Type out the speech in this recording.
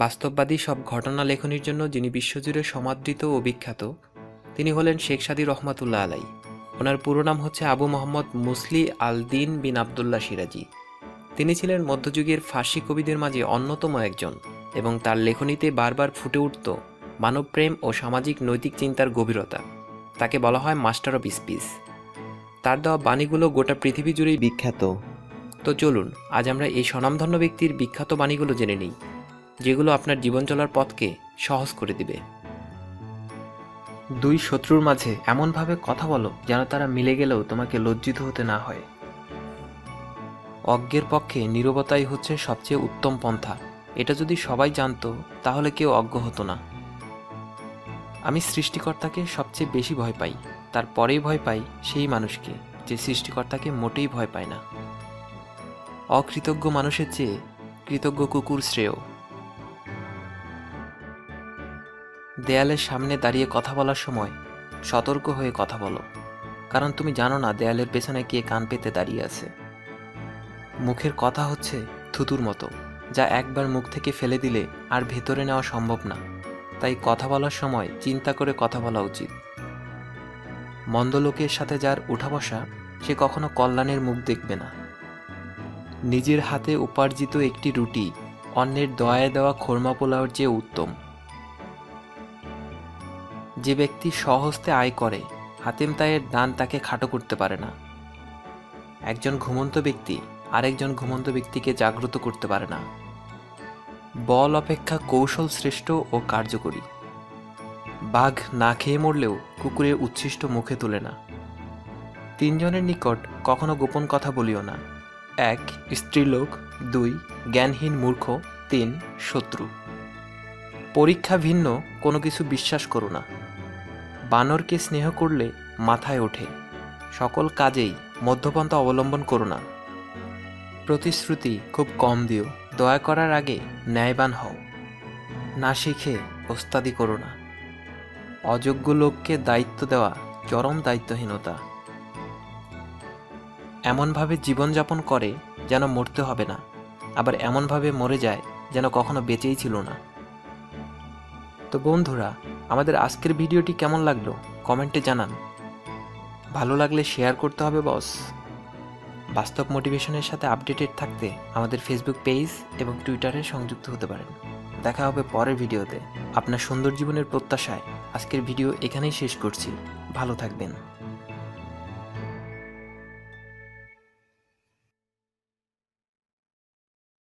বাস্তববাদী সব ঘটনা লেখনির জন্য যিনি বিশ্বজুড়ে সমাদৃত ও বিখ্যাত, তিনি হলেন শেখ সাদি রহমাতুল্লাহ আলাই। ওনার পুরো নাম হচ্ছে আবু মোহাম্মদ মুসলি আল দিন বিন আবদুল্লাহ সিরাজি। তিনি ছিলেন মধ্যযুগের ফার্সি কবিদের মাঝে অন্যতম একজন এবং তার লেখনীতে বারবার ফুটে উঠত মানবপ্রেম ও সামাজিক নৈতিক চিন্তার গভীরতা। তাকে বলা হয় মাস্টার অফ স্পিচ তার দেওয়া বাণীগুলো গোটা পৃথিবী জুড়েই বিখ্যাত। তো চলুন, আজ আমরা এই স্বনামধন্য ব্যক্তির বিখ্যাত বাণীগুলো জেনে নিই। যেগুলো আপনার জীবন চলার পথকে সহজ করে দিবে। দুই শত্রুর মাঝে এমনভাবে কথা বলো, যেন তারা মিলে গেলেও তোমাকে লজ্জিত হতে না হয়। অজ্ঞের পক্ষে নীরবতাই হচ্ছে সবচেয়ে উত্তম পন্থা। এটা যদি সবাই জানতো, তাহলে কেউ অজ্ঞ হতো না। আমি সৃষ্টিকর্তাকে সবচেয়ে বেশি ভয় পাই, তারপরেই ভয় পাই সেই মানুষকে, যে সৃষ্টিকর্তাকে মোটেই ভয় পায় না। অকৃতজ্ঞ মানুষের চেয়ে কৃতজ্ঞ কুকুর শ্রেয়। দেয়ালের সামনে দাঁড়িয়ে কথা বলার সময় সতর্ক হয়ে কথা বলো। কারণ তুমি জানো না দেয়ালের পেছনে কে কান পেতে দাঁড়িয়ে আছে। মুখের কথা হচ্ছে থুতুর মতো, যা একবার মুখ থেকে ফেলে দিলে আর ভেতরে নেওয়া সম্ভব না। তাই কথা বলার সময় চিন্তা করে কথা বলা উচিত। মন্দ লোকের সাথে যার উঠা বসা সে কখনো কল্যাণের মুখ দেখবে না। নিজের হাতে উপার্জিত একটি রুটি অন্যের দয়ায় দেওয়া খোরমা পোলাওর চেয়ে উত্তম। যে ব্যক্তি স্বহস্তে আয় করে, হাতেম তায়ের দান তাকে খাটো করতে পারে না। একজন ঘুমন্ত ব্যক্তি আরেকজন ঘুমন্ত ব্যক্তিকে জাগ্রত করতে পারে না। বল অপেক্ষা কৌশল শ্রেষ্ঠ ও কার্যকরী। বাঘ না খেয়ে মরলেও কুকুরের উচ্ছিষ্ট মুখে তোলে না। তিনজনের নিকট কখনো গোপন কথা বলিও না। এক, স্ত্রীলোক। দুই, জ্ঞানহীন মূর্খ। তিন, শত্রু। পরীক্ষা ভিন্ন, কোনো কিছু বিশ্বাস করো না। বানরকে স্নেহ করলে মাথায় ওঠে। সকল কাজেই মধ্যপন্থা অবলম্বন করো না। প্রতিশ্রুতি খুব কম দিও। দয়া করার আগে ন্যায়বান হও। না শিখে ওস্তাদি করো না। অযোগ্য লোককে দায়িত্ব দেওয়া চরম দায়িত্বহীনতা। এমনভাবে জীবনযাপন করে যেন মরতে হবে না। আবার এমনভাবে মরে যায় যেন কখনো বেঁচেই ছিল না। তো বন্ধুরা আমাদের আজকের ভিডিওটি কেমন লাগল? কমেন্টে জানান। ভালো লাগলে শেয়ার করতে হবে, বস। বাস্তব মোটিভেশনের সাথে আপডেটেড থাকতে আমাদের ফেসবুক পেজ এবং টুইটারে সংযুক্ত হতে পারেন। দেখা হবে পরের ভিডিওতে। আপনার সুন্দর জীবনের প্রত্যাশায় আজকের ভিডিও এখানেই শেষ করছি। ভালো থাকবেন।